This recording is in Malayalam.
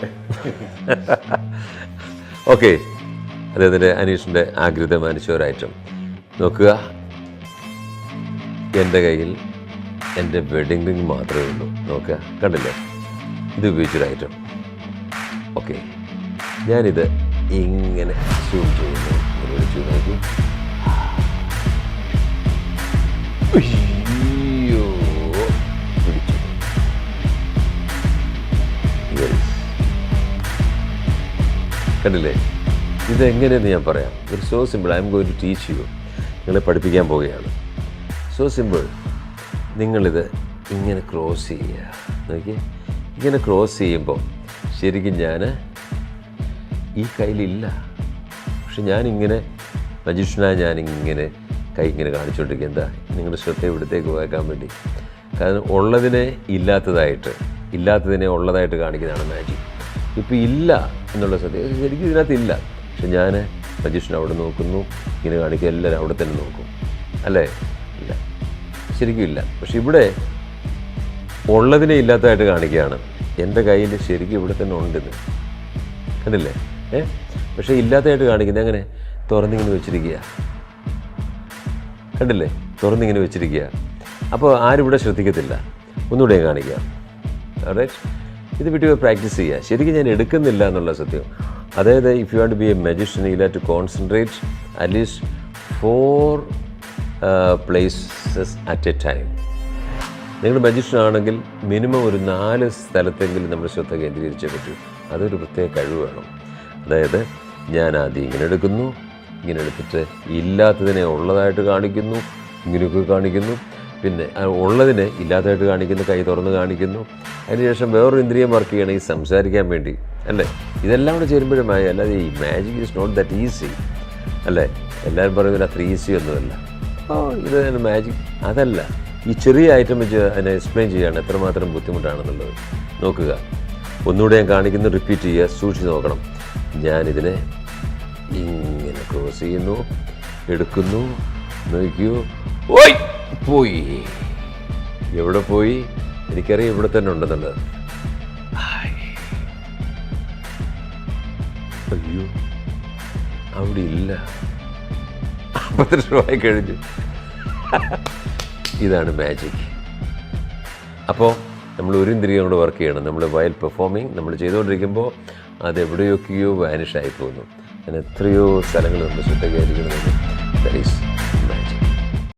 ഓക്കെ. അദ്ദേഹത്തിന്റെ അനീഷിന്റെ ആഗ്രഹം മാനിച്ച ഒരു ഐറ്റം നോക്കുക. എന്റെ കയ്യിൽ എന്റെ വെഡിങ് റിംഗ് മാത്രമേ ഉള്ളൂ. നോക്കുക. കണ്ടില്ലേ? ഇത് ഉപയോഗിച്ചൊരു ഐറ്റം ഓക്കെ. ഞാനിത് ഇങ്ങനെ സൂം ചെയ്യുന്നു. കണ്ടില്ലേ? ഇതെങ്ങനെയെന്ന് ഞാൻ പറയാം. It so simple I'm going to teach you നിങ്ങളെ പഠിപ്പിക്കാൻ പോവുകയാണ്. സോ സിമ്പിൾ നിങ്ങളിത് ഇങ്ങനെ ക്രോസ് ചെയ്യുക. നോക്കി ഇങ്ങനെ ക്രോസ് ചെയ്യുമ്പോൾ ശരിക്കും ഞാൻ ഈ കയ്യിലില്ല. പക്ഷെ ഞാനിങ്ങനെ മജീഷ്യനായ ഞാനിങ്ങനെ കൈ ഇങ്ങനെ കാണിച്ചുകൊണ്ടിരിക്കുക എന്താ? നിങ്ങളുടെ ശ്രദ്ധ ഇവിടത്തേക്ക് പോയേക്കാൻ വേണ്ടി. കാരണം ഉള്ളതിനെ ഇല്ലാത്തതായിട്ട് ഇല്ലാത്തതിനെ ഉള്ളതായിട്ട് കാണിക്കുന്നതാണ് മാജിക് ഇപ്പോൾ ഇല്ല എന്നുള്ള സത്യം. ശരിക്കും ഇതിനകത്ത് ഇല്ല. പക്ഷെ ഞാൻ മജീഷൻ അവിടെ നോക്കുന്നു. ഇങ്ങനെ കാണിക്കുക എല്ലാവരും അവിടെ തന്നെ നോക്കും. അല്ലേ? ഇല്ല. ശരിക്കും ഇല്ല. പക്ഷെ ഇവിടെ ഉള്ളതിനെ ഇല്ലാത്തതായിട്ട് കാണിക്കുകയാണ്. എന്റെ കയ്യിൽ ശരിക്കും ഇവിടെ തന്നെ ഉണ്ടെന്ന്. കണ്ടില്ലേ? ഏ? പക്ഷേ ഇല്ലാത്തതായിട്ട് കാണിക്കുന്നത് അങ്ങനെ തുറന്നിങ്ങനെ വെച്ചിരിക്കുക. കണ്ടില്ലേ? തുറന്നിങ്ങനെ വെച്ചിരിക്കുക. അപ്പോൾ ആരും ഇവിടെ ശ്രദ്ധിക്കത്തില്ല. ഒന്നുകൂടെ കാണിക്കുക കാണിക്കാം റൈറ്റ് ഇത് വിട്ട് പ്രാക്ടീസ് ചെയ്യുക ശരിക്കും ഞാൻ എടുക്കുന്നില്ല എന്നുള്ള സത്യം. അതായത് if you want be a magician you to concentrate at least four places at a time നിങ്ങൾ മജിഷ്യൻ ആണെങ്കിൽ മിനിമം ഒരു നാല് സ്ഥലത്തെങ്കിലും നമ്മൾ ശ്രദ്ധ കേന്ദ്രീകരിച്ചേ പറ്റൂ. അതൊരു പ്രത്യേക കഴിവ് വേണം. അതായത് ഞാൻ ആദ്യം ഇങ്ങനെ എടുക്കുന്നു ഇങ്ങനെ എടുത്തിട്ട് ഇല്ലാത്തതിനെ ഉള്ളതായിട്ട് കാണിക്കുന്നു ഇങ്ങനെയൊക്കെ കാണിക്കുന്നു. പിന്നെ ഉള്ളതിനെ ഇല്ലാത്തതായിട്ട് കാണിക്കുന്നു കൈ തുറന്ന് കാണിക്കുന്നു. അതിനുശേഷം വേറൊരു ഇന്ദ്രിയം വർക്ക് ഈ സംസാരിക്കാൻ വേണ്ടി. അല്ലേ? ഇതെല്ലാം കൂടെ ചേരുമ്പോഴുമായി അല്ലാതെ ഈ magic is not that easy അല്ലേ? എല്ലാവരും പറയുന്നത് അത്ര ഈസി ഒന്നുമല്ല. ഓ ഇത് മാജിക് അതല്ല. ഈ ചെറിയ ഐറ്റം വെച്ച് അതിനെ എക്സ്പ്ലെയിൻ ചെയ്യാണ് എത്രമാത്രം ബുദ്ധിമുട്ടാണെന്നുള്ളത്. നോക്കുക. ഒന്നുകൂടെ ഞാൻ കാണിക്കുന്നു റിപ്പീറ്റ് ചെയ്യുക. സൂക്ഷിച്ച് നോക്കണം. ഞാനിതിനെ ഇങ്ങനെ ക്രോസ് ചെയ്യുന്നു എടുക്കുന്നു നോക്കിയോ ഓയ്! പോയി. എവിടെ പോയി? എനിക്കറിയാം ഇവിടെ തന്നെ ഉണ്ടെന്നുള്ളത്. അയ്യോ അവിടെ ഇല്ല. അമ്പത്തി രൂപ കഴിഞ്ഞു. ഇതാണ് മാജിക് അപ്പോൾ നമ്മൾ ഒരു ഇന്ദ്രിയം കൊണ്ട് വർക്ക് ചെയ്യണം. നമ്മൾ വയൽ പെർഫോമിങ് നമ്മൾ ചെയ്തുകൊണ്ടിരിക്കുമ്പോൾ അത് എവിടെയൊക്കെയോ വാനിഷ് ആയി പോകുന്നു. അങ്ങനെ എത്രയോ സ്ഥലങ്ങൾ നമ്മൾ ശ്രദ്ധ ദാറ്റ് ഈസ്